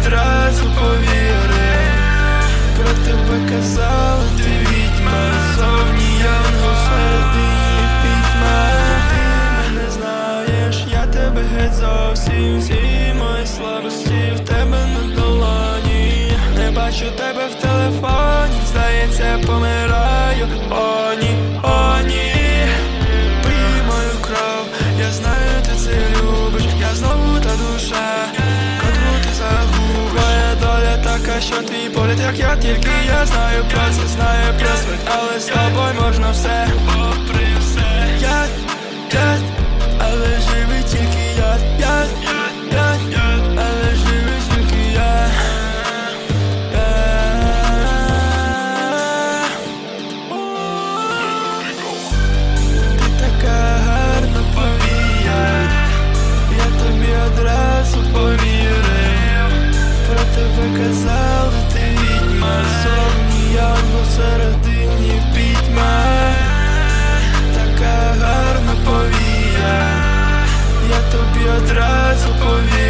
одразу повірив Про тебе казали ти відьма. Зовні янгол середині пітьма Ти мене знаєш, я тебе геть зовсім. Всі мої слабості в тебе на долоні. Не бачу тебе в телефоні, здається, помираю, о ні твій погляд, як я тільки я знаю про це, я